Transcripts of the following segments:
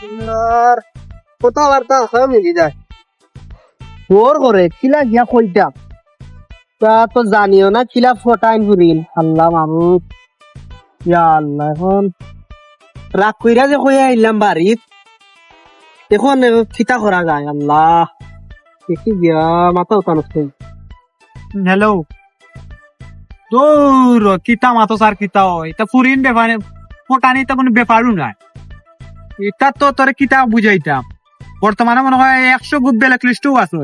আর কথাবার্তা হয় মিলি যায়? ওর করে কিলা গিয়া কইটা তা তো জানিও না কিলা ফটাইন ফুরিন আল্লাহ মামুদ ইয়া আল্লাহ এখন রাগ কইরা যে কই আইলাম বাড়িত। এখন খিতা করা যায় আল্লাহ। দেখি গিয়া মাথা উঠানো হ্যালো কিতা মাতো স্যার কিতা হয়? এটা ফুরিন বেপারে ফোটানি এটা কোনো ব্যাপারও নাই। এটা তো তোর কিতা বুঝাইতাম। বর্তমানে মনে হয় একশো গ্রুপ ব্ল্যাক লিস্টও আছে।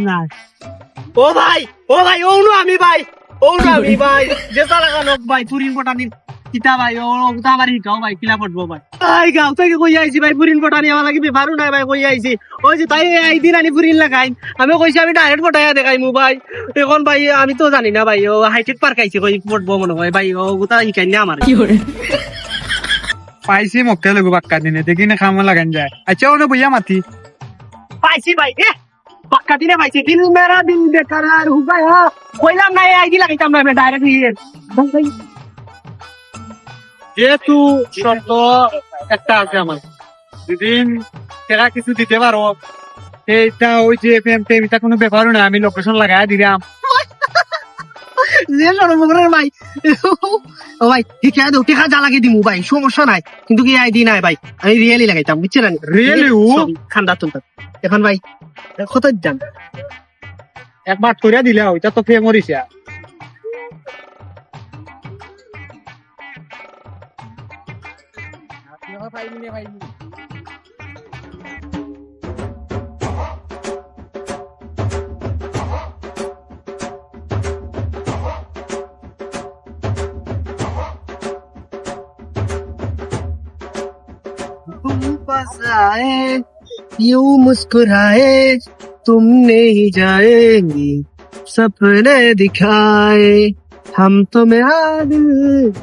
নাই। ও ভাই ও ভাই ও আমি ভাই ও আমি ভাই। যে তারা ভাই ভাই পুরিন পটানি কিতা ভাই ও তা বাড়ি গাও ভাই কিলা পড়ব ভাই। ভাই গাও থেকে কই আইছি ভাই পুরিন পটানি আমার লাগি বেপারু নাই ভাই কই আইছি। ওই যে তাই এই দিন আনি পুরিন লাগাই। আমি কইছি আমি ডাইরেক্ট পটাইয়া দেখাই মু ভাই। এখন ভাই আমি তো জানি না ভাই ও হাইটেক পার্ক আইছি কই পড়ব মনে হয় ভাই ও গোটা শিকাই না আমার। পাইছি মক্কে লগু বাক্কা দিনে দেখি না খামা লাগান যায়। আচ্ছা ওনে বইয়া মাতি। পাইছি ভাই এ পাক্কা দিনে পাইছি। দিন মেরা দিন বেকার আর হুবাই হা কইলাম না এই আইডি লাগাইতাম না ডাইরেক্ট নিয়ে ভাই যেহেতু শর্ত একটা আছে আমার। যেদিন তেরা কিছু দিতে পারো এইটা ওই যে প্রেম টেম এটা কোনো ব্যাপারও না আমি লোকেশন লাগাই দিলাম। যে সর্বগ্রের ভাই ও ভাই ঠিক টিকা যা লাগে দিমু ভাই সমস্যা নাই কিন্তু কি আইডি নাই ভাই আমি রিয়েলি লাগাইতাম বুঝছেন? Really? খান্ডা তুলতাম এখন ভাই কত যান? একবার করে দিলে ওইটা তো ค่อยๆนี่ค่อยๆนี่ पास आए, यू मुस्कुराए, तुमने ही जाएँगे, सपने दिखाए। हम तुम्हें तो आज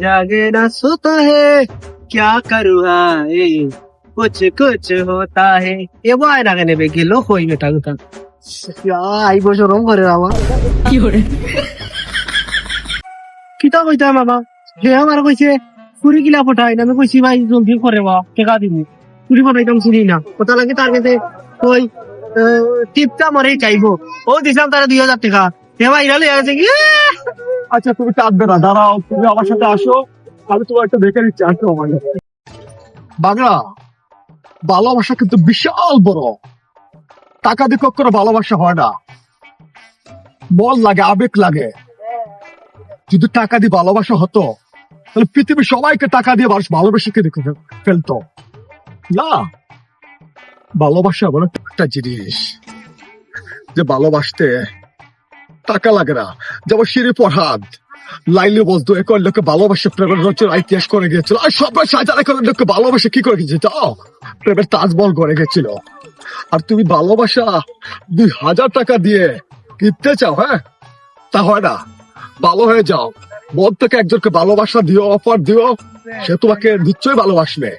जागे ना सोता है क्या करूँ आए कुछ कुछ होता है এ বয় না কেন গেল কই বেটা কথা আই বছর করে বাবা কিতা কইতাম বাবা যে আমার কইছে ফুরি গিলা পঠাই না আমি কইছি ভাই জলদি করে বা টেকা দিমু ফুরি পঠাইতাম চিনি না কথা লাগে তার কাছে ওই টিপটা মরে চাইবো ও দিছিলাম তারা দুই হাজার টাকা হে ভাই ইরালে আছে কি আচ্ছা তুমি কাঁদবে না দাঁড়াও তুমি আমার সাথে আসো আমি তোমার একটা দেখে নিচ্ছি আমার বাংলা ভালোবাসা কিন্তু বিশাল বড়। টাকা দিয়ে কখনো ভালোবাসা হয় না। মন লাগে, আবেগ লাগে। যদি টাকা দিয়ে ভালোবাসা হতো, তাহলে পৃথিবীর সবাইকে টাকা দিয়ে মানুষ ভালোবেসে কে দেখে ফেলতো। না, ভালোবাসা বলে একটা জিনিস যে ভালোবাসতে টাকা লাগে না। যেমন শিরি পরহাদ লাইলে বলতো এখন লোকে ভালোবাসে? প্রেমের রচনা ইতিহাস করে গিয়েছিল। আর সব সাজার এখন লোককে ভালোবাসে, কি করে গেছে যাও প্রেমের তাজমহল করে গেছিল। আর তুমি ভালোবাসা দুই হাজার টাকা দিয়ে কিনতে চাও হ্যাঁ? তা হয় না। ভালো হয়ে যাও। মন থেকে একজনকে ভালোবাসা দিও, অফার দিও, সে তোমাকে নিশ্চয়ই ভালোবাসবে।